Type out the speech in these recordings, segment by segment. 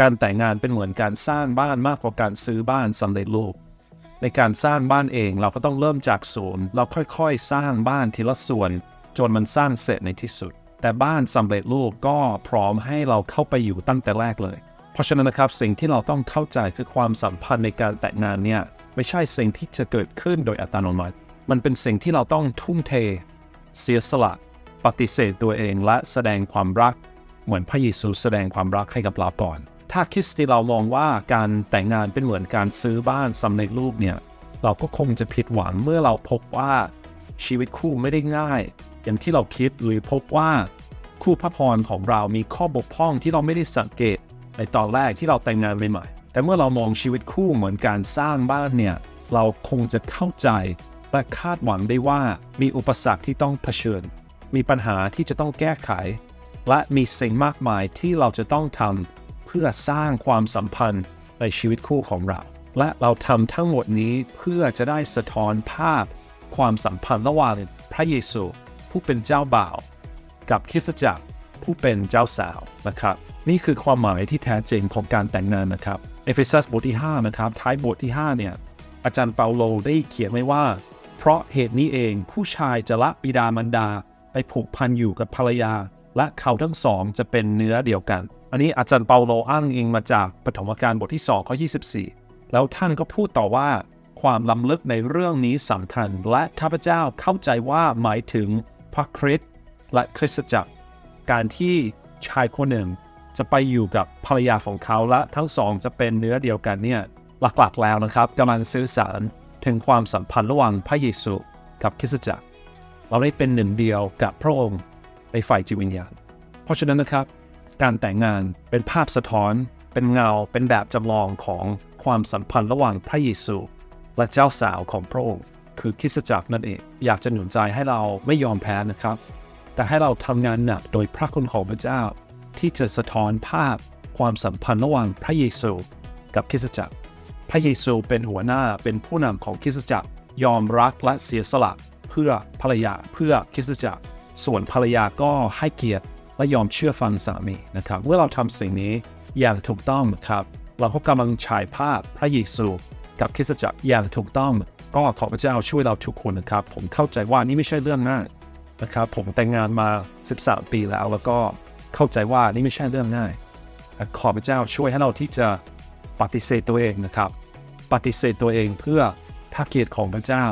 การแต่งงานเป็นเหมือนการสร้างบ้านมากกว่าการซื้อบ้านสำเร็จรูป ในการสร้างบ้านเองเราก็ต้องเริ่มจากศูนย์เราค่อยๆ สร้างบ้านทีละส่วน จนมันสร้างเสร็จในที่สุด แต่บ้านสำเร็จรูปก็พร้อมให้เราเข้าไปอยู่ตั้งแต่แรกเลย เพราะฉะนั้นนะครับสิ่งที่เราต้องเข้าใจคือความสัมพันธ์ในการแต่งงานเนี่ยไม่ใช่สิ่งที่จะเกิดขึ้นโดยอัตโนมัติ มันเป็นสิ่งที่เราต้องทุ่มเท เสียสละ ปฏิเสธตัวเองและแสดงความรัก เหมือนพระเยซูแสดงความรักให้กับเราก่อน ถ้าคริสตีเรามองว่าการแต่งงานเป็นเหมือนการซื้อบ้านสำเร็จรูปเนี่ย เราก็คงจะผิดหวังเมื่อเราพบว่าชีวิตคู่ไม่ได้ง่าย อย่างที่เราคิดหรือพบว่าคู่พระพรของเรามีข้อบกพร่องที่เราไม่ได้สังเกต ในตอนแรกที่เราแต่งงานใหม่ๆแต่เมื่อเรามองชีวิตคู่เหมือนการสร้างบ้านเนี่ย เราคงจะเข้าใจและคาดหวังได้ว่ามีอุปสรรคที่ต้องเผชิญ มีปัญหาที่จะต้องแก้ไข และมีสิ่งมากมายที่เราจะต้องทำ พื่อสร้างความสัมพันธ์ในชีวิตคู่ของเรา และเราทำทั้งหมดนี้เพื่อจะได้สะท้อนภาพ ความสัมพันธ์ระหว่างพระเยซู ผู้เป็นเจ้าบ่าว กับคริสตจักรผู้เป็นเจ้าสาวนะครับ นี่คือความหมายที่แท้จริงของการแต่งงานนะครับเอเฟซัสบทที่5นะครับท้ายบทที่5เนี่ยอาจารย์เปาโลได้เขียนไว้ว่า เพราะเหตุนี้เองผู้ชายจะละบิดามารดา ไปผูกพันอยู่กับภรรยา และเขาทั้งสองจะเป็นเนื้อเดียวกัน อันนี้อาจารย์เปาโลอ้างอิงมาจากปฐมกาลบทที่2ข้อ24 แล้วท่านก็พูดต่อว่าความล้ำลึกในเรื่องนี้สำคัญ และข้าพเจ้าเข้าใจว่าหมายถึงพระคริสต์และคริสตจักร การที่ชายคนหนึ่งจะไปอยู่กับภรรยาของเขาและทั้งสองจะเป็นเนื้อเดียวกันเนี่ยหลักๆแล้วนะครับกำลังสื่อสารถึงความสัมพันธ์ระหว่างพระเยซูกับคริสตจักร เราได้เป็นหนึ่งเดียวกับพระองค์ในฝ่ายจิตวิญญาณ เพราะฉะนั้นนะครับ การแต่งงานเป็นภาพสะท้อน เป็นเงาเป็นแบบจำลองของความสัมพันธ์ระหว่างพระเยซู และเจ้าสาวของพระองค์ คือคริสตจักรนั่นเอง อยากจะหนุนใจให้เราไม่ยอมแพ้นะครับ แต่ให้เราทำงานหนักโดยพระคุณของพระเจ้า ที่จะสะท้อนภาพความสัมพันธ์ระหว่างพระเยซู กับคริสตจักร พระเยซูเป็นหัวหน้าเป็นผู้นำของคริสตจักร ยอมรักและเสียสละเพื่อภรรยาเพื่อคริสตจักร ส่วนภรรยาก็ให้เกียรติ และยอมเชื่อฟังสามีนะครับ เมื่อเราทำสิ่งนี้อย่างถูกต้องครับ เราก็กำลังฉายภาพพระเยซูกับคริสตจักรอย่างถูกต้อง ก็ขอพระเจ้าช่วยเราทุกคนนะครับ ผมเข้าใจว่านี่ไม่ใช่เรื่องง่ายนะครับ ผมแต่งงานมา 13 ปีแล้วแล้วก็เข้าใจว่านี่ไม่ใช่เรื่องง่าย ขอพระเจ้าช่วยให้เราที่จะปฏิเสธตัวเองนะครับ ปฏิเสธตัวเองเพื่อพระเกียรติของพระเจ้า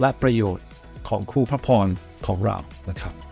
และประโยชน์ของคู่พระพรของเรานะครับ